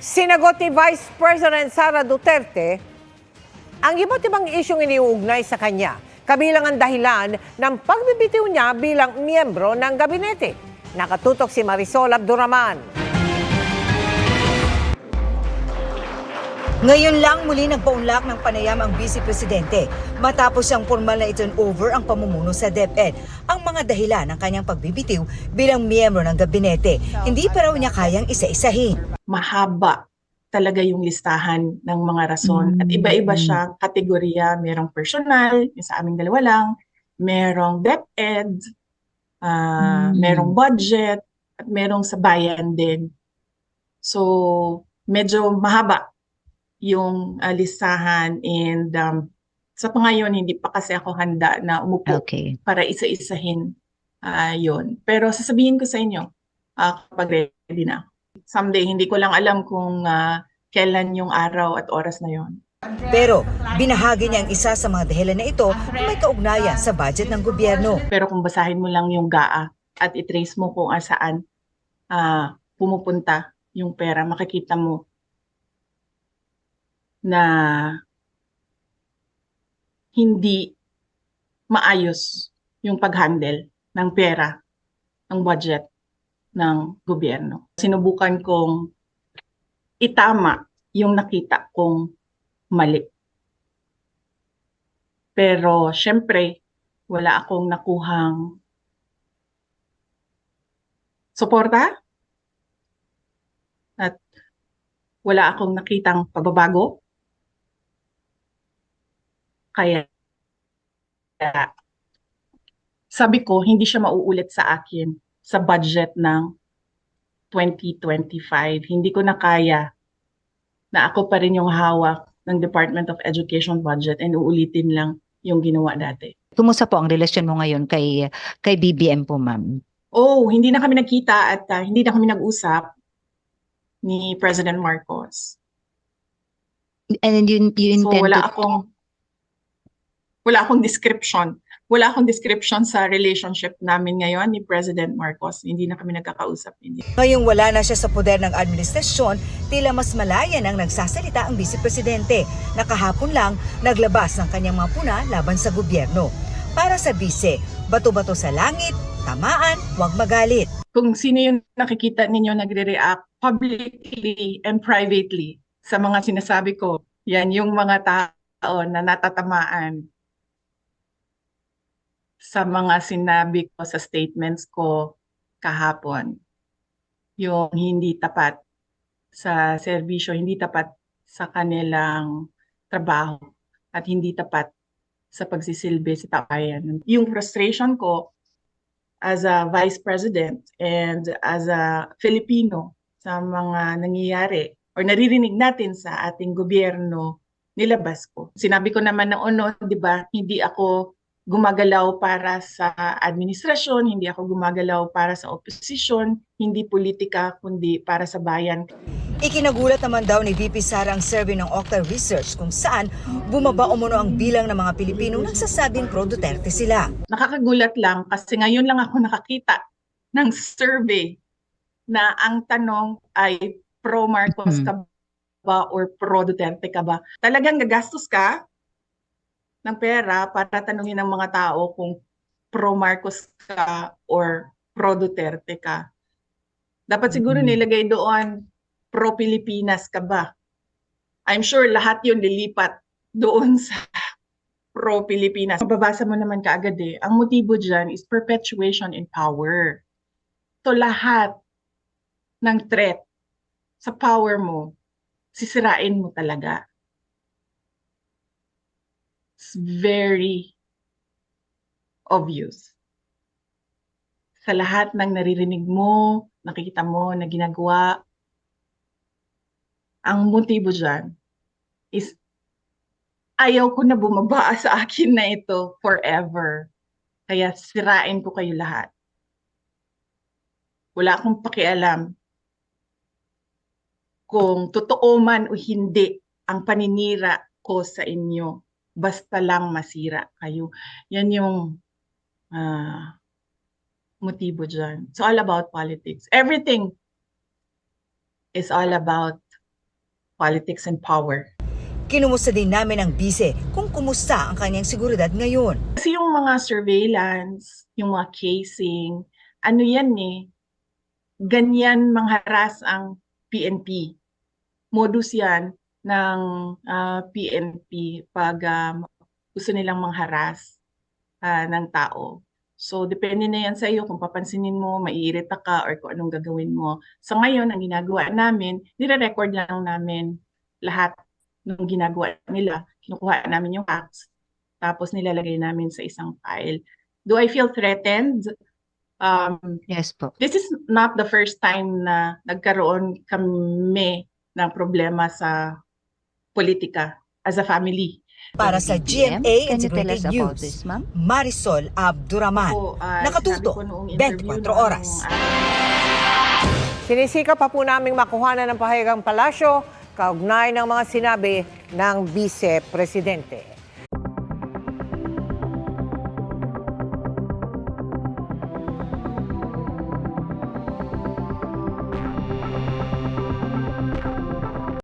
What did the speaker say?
Sinagot ni Vice President Sara Duterte ang iba't ibang isyong iniuugnay sa kanya, kabilang ang dahilan ng pagbibitiw niya bilang miyembro ng gabinete. Nakatutok si Marisol Abduraman. Ngayon lang muli nagpaunlak ng panayam ang Vice Presidente matapos siyang formal na i-turn over ang pamumuno sa DepEd. Ang mga dahilan ng kanyang pagbibitiw bilang miyembro ng gabinete, hindi pa raw niya kayang isa-isahin. mahaba talaga yung listahan ng mga rason. At iba-iba siyang kategorya. Merong personal, yung sa aming dalawa lang. Merong DepEd, ah, merong budget, at merong sa bayan din. So, medyo mahaba yung ah, listahan and um, sa pangayon, hindi pa kasi ako handa na umupo Okay. para isa-isahin ah yun. Pero sasabihin ko sa inyo ah, kapag ready na. Someday, hindi ko lang alam kung ah, kailan yung araw at oras na yon. Pero binahagi niya ang isa sa mga dahilan na ito na may kaugnayan sa budget ng gobyerno. Pero kung basahin mo lang yung GAA at itrace mo kung saan ah, pumupunta yung pera, makikita mo na hindi maayos yung pag-handle ng pera, ng budget ng gobyerno. Sinubukan kong itama yung nakita kong mali. Pero syempre, wala akong nakuhang suporta at wala akong nakitang pagbabago. Kaya sabi ko, hindi siya mauulit sa akin sa budget ng 2025. Hindi ko na kaya na ako pa rin yung hawak ng Department of Education budget and uulitin lang yung ginawa dati. Kumusta po ang relasyon mo ngayon kay kay BBM po, ma'am? Oh, hindi na kami nagkita at ah, hindi na kami nag-usap ni President Marcos. And you, you So intend wala to... akong wala akong description. Wala akong description sa relationship namin ngayon ni President Marcos. Hindi na kami nagkakausap. Hindi. Ngayong wala na siya sa poder ng administrasyon, tila mas malaya nang nagsasalita ang Vice Presidente na kahapon lang naglabas ng kanyang mga puna laban sa gobyerno. Para sa Vice, bato-bato sa langit, tamaan, huwag magalit. Kung sino yung nakikita ninyo nagre-react publicly and privately sa mga sinasabi ko, yan yung mga tao na natatamaan sa mga sinabi ko sa statements ko kahapon. Yung hindi tapat sa serbisyo, hindi tapat sa kanilang trabaho at hindi tapat sa pagsisilbi sa tabayan. Yung frustration ko as a vice president and as a Filipino sa mga nangyayari or naririnig natin sa ating gobyerno, nilabas ko. Sinabi ko naman na ono, di ba, hindi ako gumagalaw para sa administrasyon, hindi ako gumagalaw para sa oposisyon, hindi politika, kundi para sa bayan. Ikinagulat naman daw ni VP Sara ang survey ng Octa Research kung saan bumaba umuno ang bilang ng mga Pilipinong nagsasabing pro-Duterte sila. nakakagulat lang kasi ngayon lang ako nakakita ng survey na ang tanong ay pro Marcos Mhm. ka ba or pro Duterte ka ba? Talagang gagastos ka ng pera para tanungin ng mga tao kung pro Marcos ka or pro Duterte ka. Dapat siguro Mhm. nilagay doon pro Pilipinas ka ba? I'm sure lahat yun lilipat doon sa pro Pilipinas. Mababasa mo naman kaagad eh. Ang motibo dyan is perpetuation in power. So lahat ng threat sa power mo, sisirain mo talaga. Very obvious. Sa lahat ng naririnig mo, nakikita mo na ginagawa, ang motibo dyan is ayaw ko na bumaba sa akin na ito forever. Kaya sirain ko kayo lahat. Wala akong pakialam kung totoo man o hindi ang paninira ko sa inyo. Basta lang masira kayo. Yan yung ah, motibo dyan. It's all about politics. Everything is all about politics and power. Kinumusta din namin ang bise kung kumusta ang kanyang seguridad ngayon. Kasi yung mga surveillance, yung mga casing, ano yan eh, ganyan mangharas ang PNP. Modus yan ng ah, PNP pag um, gusto nilang mangharas ah, ng tao. So, depende na yan sa iyo kung papansinin mo, maiirita ka, or kung anong gagawin mo. So, ngayon, ang ginagawa namin, nire-record lang namin lahat ng ginagawa nila. Kinukuha namin yung facts tapos nilalagay namin sa isang file. Do I feel threatened? Um, Yes po. this is not the first time na nagkaroon kami ng problema sa politika as a family. Para sa GMA can you tell us Integrated about News, this, ma'am? Marisol Abduraman. Ako, ah, Nakatuto, sinabi ko noong 24 interview noong, oras. ah, Sinisika pa po naming makuhanan ng pahayagang palasyo kaugnay ng mga sinabi ng Vice Presidente.